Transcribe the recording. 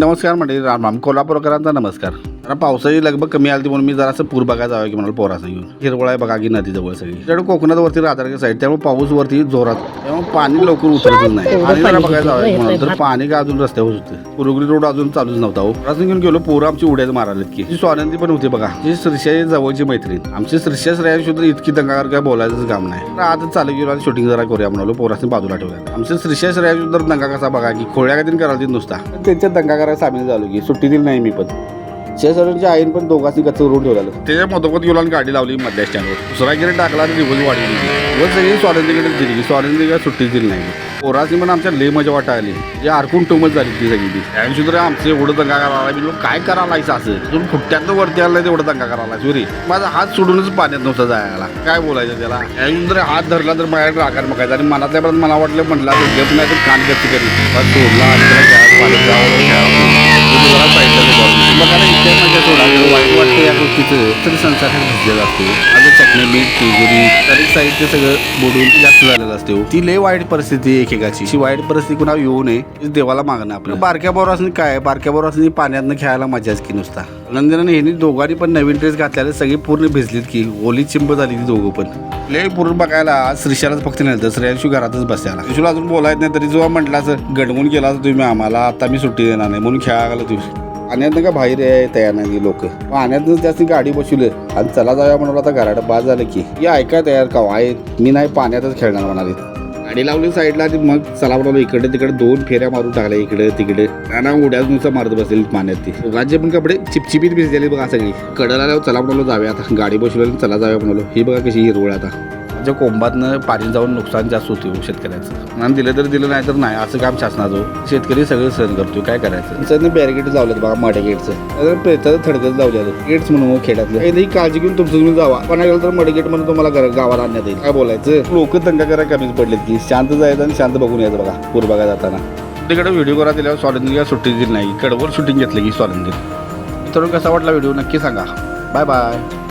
नमस्कार मंडळी राम राम. कोल्हापूरकरांचा नमस्कार. जरा पावसाची लगभग कमी आली म्हणून मी जरासं पूर बघायला जावं की म्हणाल पोराचं घेऊन. हिरवळ आहे बघा की नदी जवळ सगळी. त्याकडे कोकणात वरती राहतात साईड त्यामुळे पाऊस वरती जोरात. त्यामुळे पाणी लवकर उतरतच नाही. आणि जरा बघायला जावं की म्हणाल तर पाणी काय अजून रस्त्यावर होतं पुरुगली रोड अजून चालूच नव्हता हो. रस्त्याने घेऊन गेलो पोरं आमची उड्यात मारायला की स्वानंदी पण होती बघा. जी श्रीषा जवळची मैत्रीण. आमची श्रीषा श्रेया सुद्धा इतकी दंगाकार काय बोलायचं काम नाही. तर आजच चालू गेलो आणि शूटिंग जरा करूया म्हणालो पोरासनी बाजूला ठेवल्या आमच्या श्रीषा श्रेया सुद्धा दंगा कसा बघा की खोळ्या काहीतरी करायला नुसता. त्यांच्या दंगा करायला सामील झालो की सुट्टी दिली नाही मी पण. शेजाऱ्यांच्या आईन पण दोघांनी गच्च रोड ठेवलेलं. त्याच्या मधोमध गेलो गाडी लावली मधल्या स्टँडवर दुसरा गेले टाकला आणि दिवस वाढली व सगळी दिली की सुट्टी दिली नाही. पोराची पण आमच्या लय मजा वाटा आली. जे आरकून टोमच झाली ती सगळी ती. त्याविषयी तर आमचं एवढं दंगा करायला मी काय करायला असं? तुम्ही फुट्ट्यात वरती आलं तेवढं दंगा करायला सुरी माझा हात सोडूनच पाण्यात नव्हता जायला. काय बोलायचं त्याला? त्याविषयी जर हात धरला तर माझ्या राखार मकायचा. आणि मनातल्या पण मला वाटलं म्हटलं तर गप नाही तर कान गती करी सोडला आणि त्याला पाण्यात जावं, खेळावं. म्हणजे जरा साईडला ते बॉल. बघायला इथे सोडा वाईट वाटतं या गोष्टीचं तरी संसार भिजलेला असतो. आता चटणी मीठ तिजुरी तरी साईडचे सगळं बुडून जास्त झालेलं असते हो. ती लय वाईट परिस्थिती एकेकाची. अशी वाईट परिस्थिती कुणा येऊ नये देवाला मागणं आपलं. बारक्या बोरासनी काय? बारक्या बोरासनी पाण्यातनं खेळायला मजाच की नुसता. नंदनाने ह्यांनी दोघांनी पण नवीन ड्रेस घातलेले सगळी पूर्ण भिजलीत की ओली चिंब झाली ती दोघं पण. लय पूर्ण बघायला श्रीशालाच फक्त नाही तर श्रेयांशू घरातच बसायला. श्रीशूला अजून बोलायचं नाही तरी जेव्हा म्हटलं असं गडवून असं तुम्ही आम्हाला आता मी सुट्टी देणार नाही म्हणून खेळायला तुम्ही पाण्यातनं का बाहेर तयार नाही लोक. पाण्यातनं जास्त गाडी बसवली आणि चला जाऊया म्हणून आता घराडं बाद झालं की. हे ऐकाय तयार का हो? आहे मी नाही पाण्यातच खेळणार म्हणाले. गाडी लावली साईडला आणि मग चला म्हणालो इकडे तिकडे दोन फेऱ्या मारून टाकल्या इकडे तिकडे. ना उड्याच नुसतं मारत बसेल पाण्यात ती. दोघांचे पण कपडे चिपचिपीत भिजलेले बघा सगळी. कडला चला म्हणालो जाऊया आता. गाडी बसवली चला जाऊया म्हणालो. ही बघा कशी हिरवळ आता. त्याच्या कोंबातनं पाणी जाऊन नुकसान जास्त होते हो शेतकऱ्याचं. आणि दिलं तर दिलं नाही तर नाही. असं काम शासनाचं शेतकरी सगळं सहन करतो काय करायचं? त्यानं बॅरिकेड लावलेत बघा मड्या गेटचं पेचाचं थडकच लावलेलं गेट्स म्हणून हो खेड्यातलं. काही काळजी घेऊन तुमचं तुम्ही जावा. पण गेलं तर मडगेट म्हणून तुम्हाला गावाला आणण्यात येईल. काय बोलायचं? लोक दंगा करायला कमीच पडलेत की. शांत जायचं आणि शांत बघून यायचं बघा पूर बघा जाताना. तिकडे व्हिडिओ करा दिल्यावर स्वातंत्र्य सुट्टी दिली नाही. कडवर शूटिंग घेतलं की स्वातंत्र्य मित्रांनो कसा वाटला व्हिडिओ नक्की सांगा. Bye bye